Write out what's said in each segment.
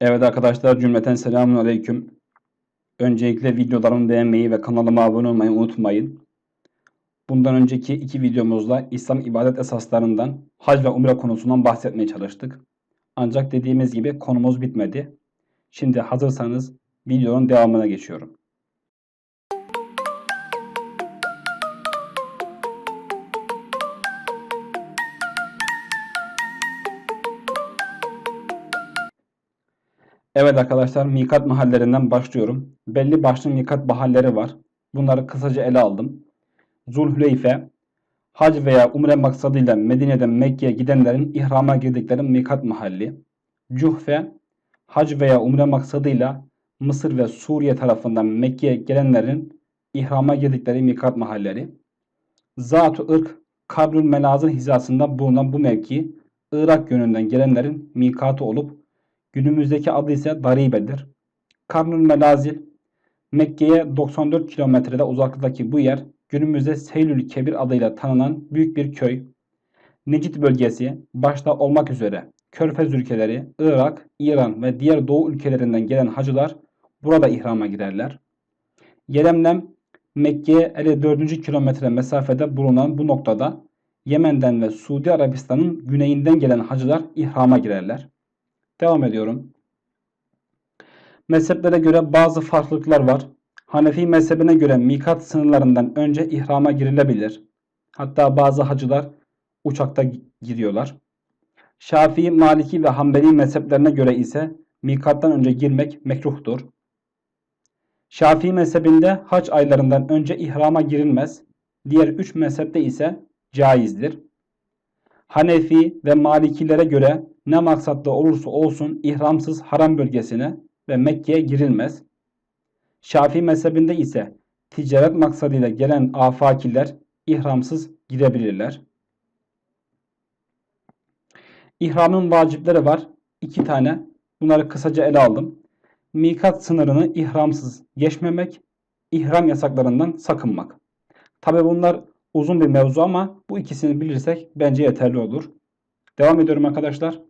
Evet arkadaşlar cümleten selamun aleyküm. Öncelikle videolarımı beğenmeyi ve kanalıma abone olmayı unutmayın. Bundan önceki iki videomuzda İslam ibadet esaslarından hac ve umre konusundan bahsetmeye çalıştık. Ancak dediğimiz gibi konumuz bitmedi. Şimdi hazırsanız videonun devamına geçiyorum. Evet arkadaşlar mikat mahallerinden başlıyorum. Belli başlı mikat mahalleri var. Bunları kısaca ele aldım. Zulhüleyfe, hac veya umre maksadıyla Medine'den Mekke'ye gidenlerin ihrama girdikleri mikat mahalli. Cuhfe, hac veya umre maksadıyla Mısır ve Suriye tarafından Mekke'ye gelenlerin ihrama girdikleri mikat mahalleri. Zat-ı Irk, Kabrül Melaz'ın hizasında bulunan bu mevki, Irak yönünden gelenlerin mikatı olup Günümüzdeki adı ise Daribe'dir. Karnul Melazil, Mekke'ye 94 kilometrede uzaklıktaki bu yer günümüzde Seylül Kebir adıyla tanınan büyük bir köy. Necid bölgesi başta olmak üzere Körfez ülkeleri, Irak, İran ve diğer doğu ülkelerinden gelen hacılar burada ihrama girerler. Yeremlem Mekke'ye 54. kilometre mesafede bulunan bu noktada Yemen'den ve Suudi Arabistan'ın güneyinden gelen hacılar ihrama girerler. Devam ediyorum. Mezheplere göre bazı farklılıklar var. Hanefi mezhebine göre mikat sınırlarından önce ihrama girilebilir. Hatta bazı hacılar uçakta giriyorlar. Şafii, Maliki ve Hanbeli mezheplerine göre ise mikattan önce girmek mekruhtur. Şafii mezhebinde hac aylarından önce ihrama girilmez. Diğer üç mezhepte ise caizdir. Hanefi ve Malikilere göre ne maksatla olursa olsun ihramsız haram bölgesine ve Mekke'ye girilmez. Şafii mezhebinde ise ticaret maksadıyla gelen afakiler ihramsız girebilirler. İhramın vacipleri var. iki tane. Bunları kısaca ele aldım. Mikat sınırını ihramsız geçmemek, ihram yasaklarından sakınmak. Tabi bunlar uzun bir mevzu ama bu ikisini bilirsek bence yeterli olur. Devam ediyorum arkadaşlar.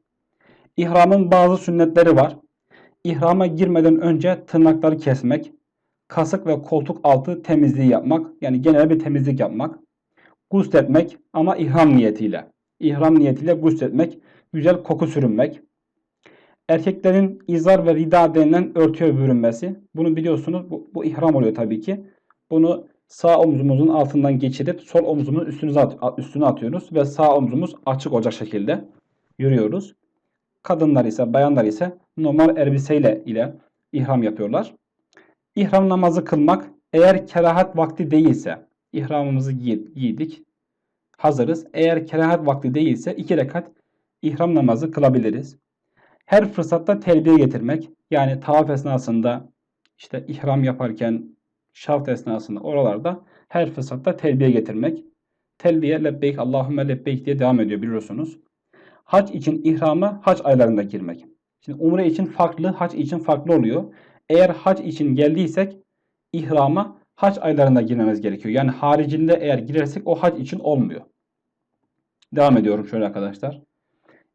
İhramın bazı sünnetleri var. İhrama girmeden önce tırnakları kesmek, kasık ve koltuk altı temizliği yapmak, yani genel bir temizlik yapmak, gusletmek ama ihram niyetiyle. İhram niyetiyle gusletmek, güzel koku sürünmek. Erkeklerin izar ve rida denilen örtüye bürünmesi. Bunu biliyorsunuz bu, bu ihram oluyor tabii ki. Bunu sağ omzumuzun altından geçirip sol omzumuzun üstüne, at, üstüne atıyoruz ve sağ omzumuz açık olacak şekilde yürüyoruz. Kadınlar ise, bayanlar ise normal elbiseyle ile ihram yapıyorlar. İhram namazı kılmak eğer kerahat vakti değilse ihramımızı giydik. Hazırız. Eğer kerahat vakti değilse iki rekat ihram namazı kılabiliriz. Her fırsatta telbiye getirmek yani tavaf esnasında işte ihram yaparken şart esnasında oralarda her fırsatta telbiye getirmek. Telbiye lebbeyk Allahümme lebbeyk diye devam ediyor biliyorsunuz. Hac için ihrama hac aylarında girmek. Şimdi umre için farklı, hac için farklı oluyor. Eğer hac için geldiysek ihrama hac aylarında girmemiz gerekiyor. Yani haricinde eğer girersek o hac için olmuyor. Devam ediyorum şöyle arkadaşlar.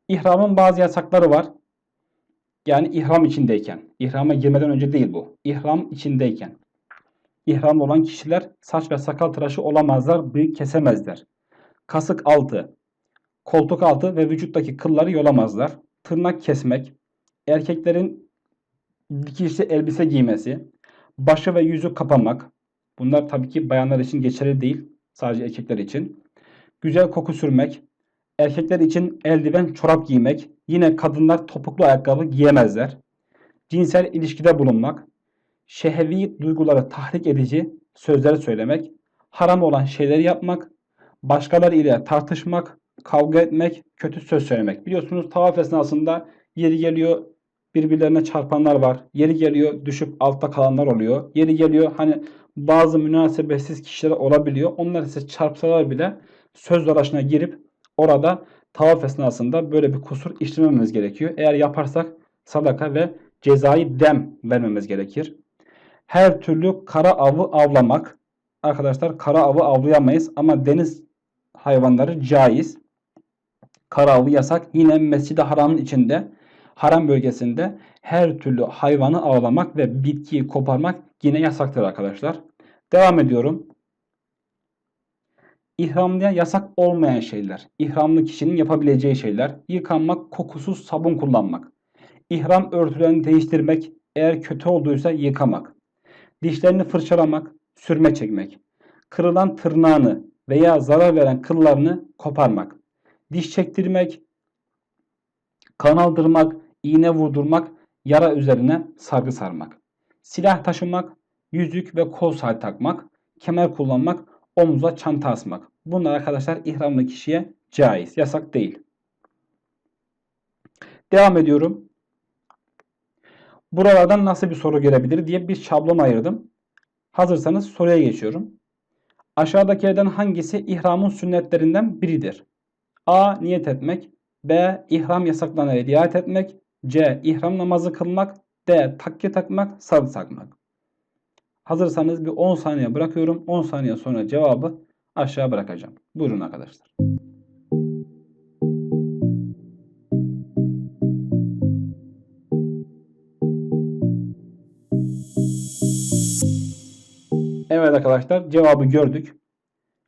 İhramın bazı yasakları var. Yani ihram içindeyken. İhrama girmeden önce değil bu. İhram içindeyken. İhram olan kişiler saç ve sakal tıraşı olamazlar, bıyık kesemezler. Kasık altı, koltuk altı ve vücuttaki kılları yolamazlar. Tırnak kesmek, erkeklerin dikişli elbise giymesi, başı ve yüzü kapamak. Bunlar tabii ki bayanlar için geçerli değil, sadece erkekler için. Güzel koku sürmek, erkekler için eldiven, çorap giymek, yine kadınlar topuklu ayakkabı giyemezler. Cinsel ilişkide bulunmak, şehvi duyguları tahrik edici sözler söylemek, haram olan şeyleri yapmak, başkaları ile tartışmak, kavga etmek, kötü söz söylemek. Biliyorsunuz tavaf esnasında yeri geliyor birbirlerine çarpanlar var. Yeri geliyor düşüp altta kalanlar oluyor. Yeri geliyor hani bazı münasebetsiz kişiler olabiliyor. Onlar ise çarpsalar bile söz dolaşına girip orada tavaf esnasında böyle bir kusur işlemememiz gerekiyor. Eğer yaparsak sadaka ve cezai dem vermemiz gerekir. Her türlü kara avı avlamak. Arkadaşlar kara avı avlayamayız ama deniz hayvanları caiz. Kara avı yasak. Yine Mescid-i Haram'ın içinde haram bölgesinde her türlü hayvanı avlamak ve bitkiyi koparmak yine yasaktır arkadaşlar. Devam ediyorum. İhramlıya yasak olmayan şeyler. İhramlı kişinin yapabileceği şeyler. Yıkanmak, kokusuz sabun kullanmak. İhram örtülerini değiştirmek, eğer kötü olduysa yıkamak. Dişlerini fırçalamak, sürme çekmek. Kırılan tırnağını veya zarar veren kıllarını koparmak. Diş çektirmek, kan aldırmak, iğne vurdurmak, yara üzerine sargı sarmak. Silah taşımak, yüzük ve kol saat takmak, kemer kullanmak, omuza çanta asmak. Bunlar arkadaşlar ihramlı kişiye caiz, yasak değil. Devam ediyorum. Buralardan nasıl bir soru gelebilir diye bir şablon ayırdım. Hazırsanız soruya geçiyorum. Aşağıdakilerden hangisi ihramın sünnetlerinden biridir? A. Niyet etmek. B. İhram yasaklarına riayet etmek. C. İhram namazı kılmak. D. Takke takmak, sarık takmak. Hazırsanız bir 10 saniye bırakıyorum. 10 saniye sonra cevabı aşağı bırakacağım. Buyurun arkadaşlar. Evet arkadaşlar cevabı gördük.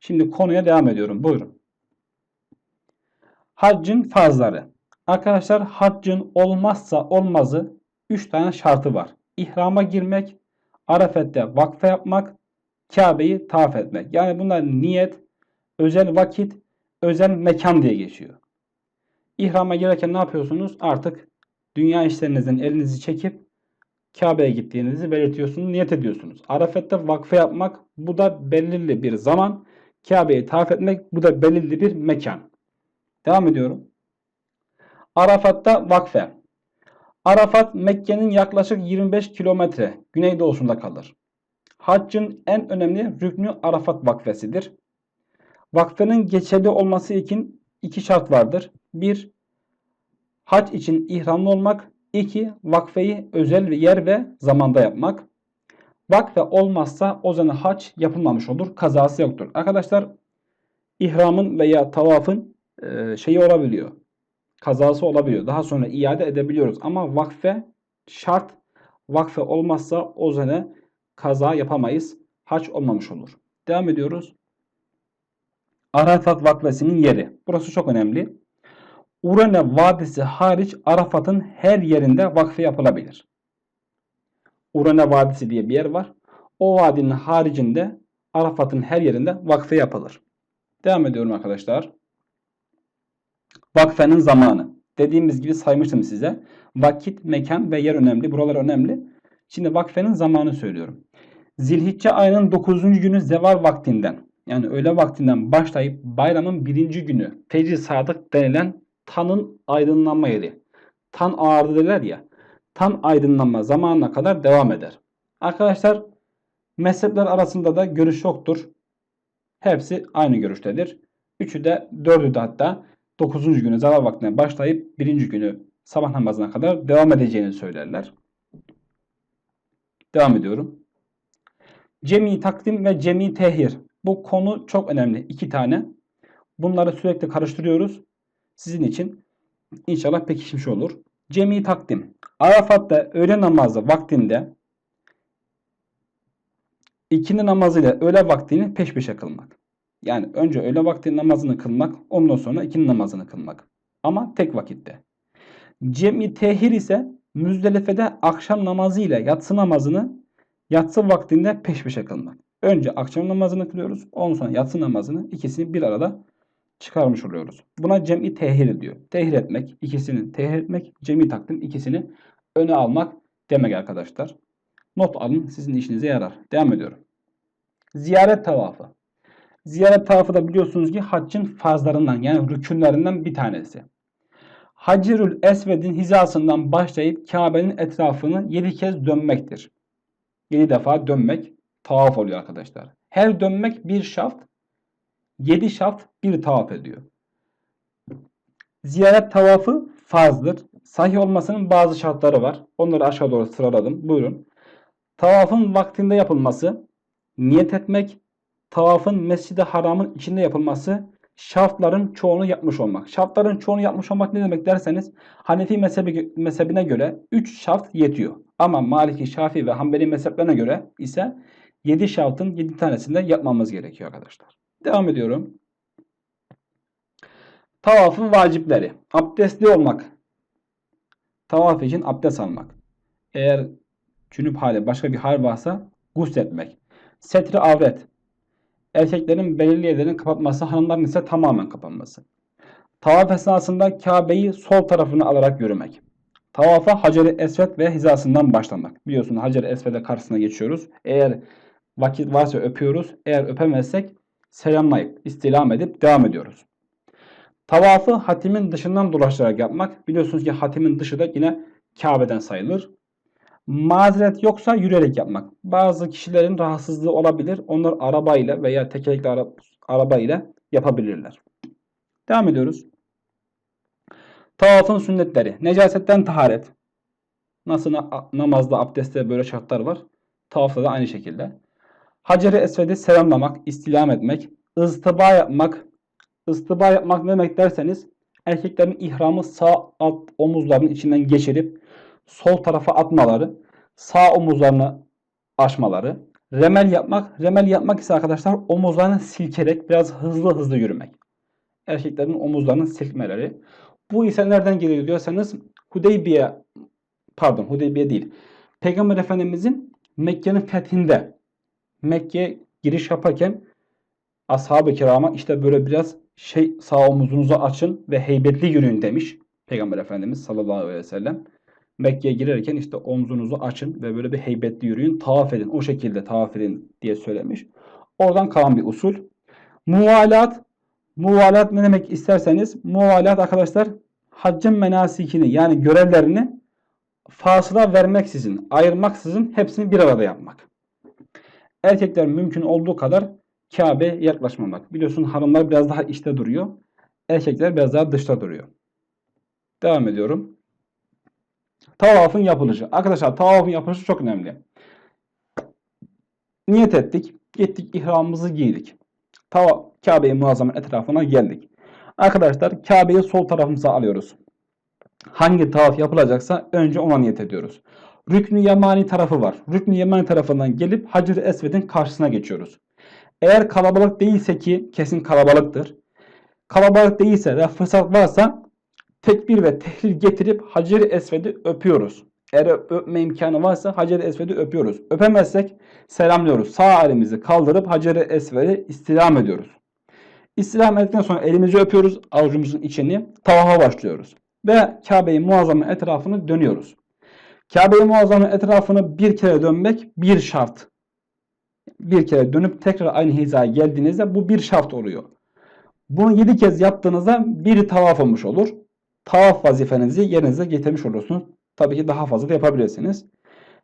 Şimdi konuya devam ediyorum. Buyurun. Haccın farzları. Arkadaşlar haccın olmazsa olmazı 3 tane şartı var. İhrama girmek, Arafet'te vakfe yapmak, Kabe'yi tavaf etmek. Yani bunlar niyet, özel vakit, özel mekan diye geçiyor. İhrama girerken ne yapıyorsunuz? Artık dünya işlerinizden elinizi çekip Kabe'ye gittiğinizi belirtiyorsunuz, niyet ediyorsunuz. Arafet'te vakfe yapmak bu da belirli bir zaman. Kabe'yi tavaf etmek bu da belirli bir mekan. Devam ediyorum. Arafat'ta vakfe. Arafat Mekke'nin yaklaşık 25 kilometre güneydoğusunda kalır. Haccın en önemli rüknü Arafat vakfesidir. Vakfenin geçerli olması için iki şart vardır. Bir, hac için ihramlı olmak. İki, vakfeyi özel yer ve zamanda yapmak. Vakfe olmazsa o zaman hac yapılmamış olur. Kazası yoktur. Arkadaşlar ihramın veya tavafın e, şeyi olabiliyor. Kazası olabiliyor. Daha sonra iade edebiliyoruz. Ama vakfe şart. Vakfe olmazsa o zaman kaza yapamayız. Hac olmamış olur. Devam ediyoruz. Arafat vakfesinin yeri. Burası çok önemli. Urene Vadisi hariç Arafat'ın her yerinde vakfe yapılabilir. Urene Vadisi diye bir yer var. O vadinin haricinde Arafat'ın her yerinde vakfe yapılır. Devam ediyorum arkadaşlar. Vakfenin zamanı. Dediğimiz gibi saymıştım size. Vakit, mekan ve yer önemli. Buralar önemli. Şimdi vakfenin zamanı söylüyorum. Zilhicce ayının 9. günü zeval vaktinden yani öğle vaktinden başlayıp bayramın birinci günü fecr sadık denilen tanın aydınlanma yeri. Tan ağardı derler ya. Tan aydınlanma zamanına kadar devam eder. Arkadaşlar mezhepler arasında da görüş yoktur. Hepsi aynı görüştedir. Üçü de dördü de hatta 9. günü zarar vaktine başlayıp birinci günü sabah namazına kadar devam edeceğini söylerler. Devam ediyorum. Cemi takdim ve cemi tehir. Bu konu çok önemli. İki tane. Bunları sürekli karıştırıyoruz. Sizin için inşallah pekişmiş olur. Cemi takdim. Arafat'ta öğle namazı vaktinde ikindi namazıyla öğle vaktini peş peşe kılmak. Yani önce öğle vakti namazını kılmak, ondan sonra ikindi namazını kılmak. Ama tek vakitte. Cemi tehir ise Müzdelife'de akşam namazı ile yatsı namazını yatsı vaktinde peş peşe kılmak. Önce akşam namazını kılıyoruz. Ondan sonra yatsı namazını ikisini bir arada çıkarmış oluyoruz. Buna cem'i tehir diyor. Tehir etmek, ikisini tehir etmek, cem'i takdim ikisini öne almak demek arkadaşlar. Not alın sizin işinize yarar. Devam ediyorum. Ziyaret tavafı. Ziyaret tavafı da biliyorsunuz ki haccın farzlarından yani rükünlerinden bir tanesi. Hacerül Esved'in hizasından başlayıp Kabe'nin etrafını 7 kez dönmektir. 7 defa dönmek tavaf oluyor arkadaşlar. Her dönmek bir şaft, 7 şaft bir tavaf ediyor. Ziyaret tavafı farzdır. Sahih olmasının bazı şartları var. Onları aşağı doğru sıraladım. Buyurun. Tavafın vaktinde yapılması, niyet etmek, tavafın mescid Haram'ın içinde yapılması, şartların çoğunu yapmış olmak. Şartların çoğunu yapmış olmak ne demek derseniz Hanefi mezhebi, mezhebine göre 3 şart yetiyor. Ama Maliki, Şafii ve Hanbeli mezheplerine göre ise 7 şartın 7 tanesini de yapmamız gerekiyor arkadaşlar. Devam ediyorum. Tavafın vacipleri. Abdestli olmak. Tavaf için abdest almak. Eğer cünüp hali başka bir hal varsa gusletmek. Setri avret. Erkeklerin belirli yerlerini kapatması, hanımların ise tamamen kapanması. Tavaf esnasında Kabe'yi sol tarafına alarak yürümek. Tavafa Hacer-i Esved ve hizasından başlamak. Biliyorsunuz Hacer-i Esved'e karşısına geçiyoruz. Eğer vakit varsa öpüyoruz. Eğer öpemezsek selamlayıp, istilam edip devam ediyoruz. Tavafı hatimin dışından dolaşarak yapmak. Biliyorsunuz ki hatimin dışı da yine Kabe'den sayılır. Mazeret yoksa yürüyerek yapmak. Bazı kişilerin rahatsızlığı olabilir. Onlar arabayla veya tekerlekli ara, araba ile yapabilirler. Devam ediyoruz. Tavafın sünnetleri. Necasetten taharet. Nasıl na- namazda, abdestte böyle şartlar var. Tavafta da aynı şekilde. Hacer-i Esved'i selamlamak, istilam etmek, ıztıba yapmak. Istıba yapmak ne demek derseniz erkeklerin ihramı sağ alt omuzlarının içinden geçirip sol tarafa atmaları, sağ omuzlarını açmaları. Remel yapmak, remel yapmak ise arkadaşlar omuzlarını silkerek biraz hızlı hızlı yürümek. Erkeklerin omuzlarını silkmeleri. Bu ise nereden geliyor diyorsanız Hudeybiye pardon Hudeybiye değil. Peygamber Efendimizin Mekke'nin fethinde Mekke'ye giriş yaparken ashab-ı kirama işte böyle biraz şey sağ omuzunuzu açın ve heybetli yürüyün demiş. Peygamber Efendimiz sallallahu aleyhi ve sellem. Mekke'ye girerken işte omzunuzu açın ve böyle bir heybetli yürüyün. Tavaf edin. O şekilde tavaf edin diye söylemiş. Oradan kalan bir usul. Muvalat. Muvalat ne demek isterseniz muvalat arkadaşlar haccın menasikini yani görevlerini fasıla vermeksizin, ayırmaksızın hepsini bir arada yapmak. Erkekler mümkün olduğu kadar Kabe'ye yaklaşmamak. Biliyorsun hanımlar biraz daha içte duruyor. Erkekler biraz daha dışta duruyor. Devam ediyorum. Tavafın yapılışı. Arkadaşlar tavafın yapılışı çok önemli. Niyet ettik. Gittik ihramımızı giydik. Tava Kabe'yi muazzamın etrafına geldik. Arkadaşlar Kabe'yi sol tarafımıza alıyoruz. Hangi tavaf yapılacaksa önce ona niyet ediyoruz. Rüknü Yemani tarafı var. Rüknü Yemani tarafından gelip Hacer-i Esved'in karşısına geçiyoruz. Eğer kalabalık değilse ki kesin kalabalıktır. Kalabalık değilse ve fırsat varsa tekbir ve tehlil getirip Hacer-i Esved'i öpüyoruz. Eğer öpme imkanı varsa Hacer-i Esved'i öpüyoruz. Öpemezsek selamlıyoruz. Sağ elimizi kaldırıp Hacer-i Esved'i istilam ediyoruz. İstilam ettikten sonra elimizi öpüyoruz. Avucumuzun içini tavafa başlıyoruz. Ve Kabe'yi muazzamın etrafını dönüyoruz. Kabe'yi muazzamın etrafını bir kere dönmek bir şart. Bir kere dönüp tekrar aynı hizaya geldiğinizde bu bir şart oluyor. Bunu 7 kez yaptığınızda bir tavaf olmuş olur. Tavaf vazifenizi yerinize getirmiş olursunuz. Tabii ki daha fazla da yapabilirsiniz.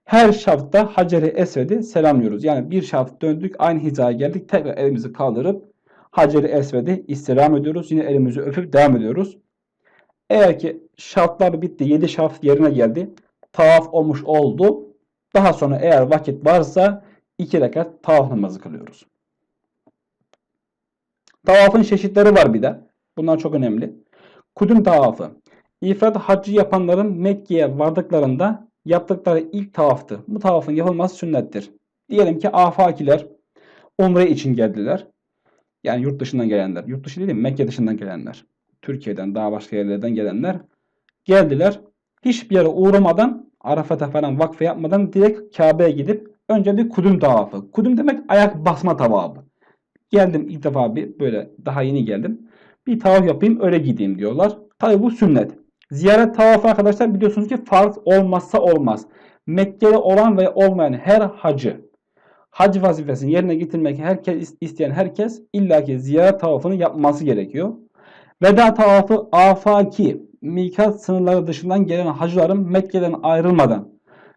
Her şartta Hacer-i Esved'i selamlıyoruz. Yani bir şart döndük, aynı hizaya geldik. Tekrar elimizi kaldırıp Hacer-i Esved'i istilam ediyoruz. Yine elimizi öpüp devam ediyoruz. Eğer ki şartlar bitti, 7 şart yerine geldi. Tavaf olmuş oldu. Daha sonra eğer vakit varsa 2 rekat tavaf namazı kılıyoruz. Tavafın çeşitleri var bir de. Bunlar çok önemli. Kudüm tavafı. İfrat haccı yapanların Mekke'ye vardıklarında yaptıkları ilk tavaftır. Bu tavafın yapılması sünnettir. Diyelim ki afakiler umre için geldiler. Yani yurt dışından gelenler. Yurt dışı değil Mekke dışından gelenler. Türkiye'den daha başka yerlerden gelenler geldiler. Hiçbir yere uğramadan Arafat'a falan vakfe yapmadan direkt Kabe'ye gidip önce bir kudüm tavafı. Kudüm demek ayak basma tavafı. Geldim ilk defa bir böyle daha yeni geldim. Bir tavaf yapayım öyle gideyim diyorlar. Tabi bu sünnet. Ziyaret tavafı arkadaşlar biliyorsunuz ki farz olmazsa olmaz. Mekke'de olan ve olmayan her hacı hac vazifesini yerine getirmek herkes isteyen herkes illaki ziyaret tavafını yapması gerekiyor. Veda tavafı afaki mikat sınırları dışından gelen hacıların Mekke'den ayrılmadan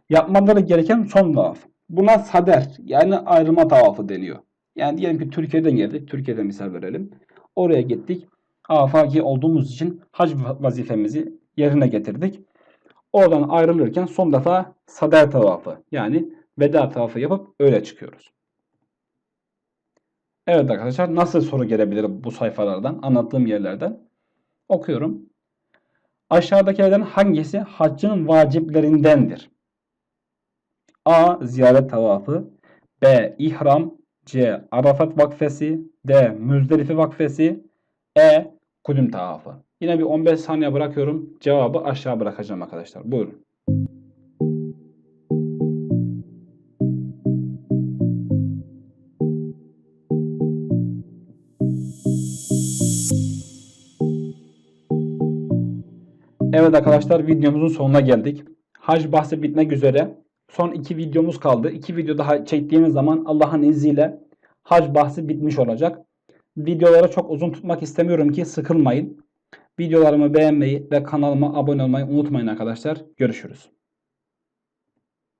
yapmaları gereken son tavaf. Buna sader yani ayrılma tavafı deniyor. Yani diyelim ki Türkiye'den geldik. Türkiye'den misal verelim. Oraya gittik. Afaki olduğumuz için hac vazifemizi yerine getirdik. Oradan ayrılırken son defa sader tavafı yani veda tavafı yapıp öyle çıkıyoruz. Evet arkadaşlar nasıl soru gelebilir bu sayfalardan anlattığım yerlerden? Okuyorum. Aşağıdakilerden hangisi haccın vaciplerindendir? A. Ziyaret tavafı B. İhram C. Arafat vakfesi D. Müzdelife vakfesi E. Kudüm tavafı. Yine bir 15 saniye bırakıyorum. Cevabı aşağı bırakacağım arkadaşlar. Buyurun. Evet arkadaşlar videomuzun sonuna geldik. Hac bahsi bitmek üzere. Son iki videomuz kaldı. İki video daha çektiğimiz zaman Allah'ın izniyle hac bahsi bitmiş olacak. Videoları çok uzun tutmak istemiyorum ki sıkılmayın. Videolarımı beğenmeyi ve kanalıma abone olmayı unutmayın arkadaşlar. Görüşürüz.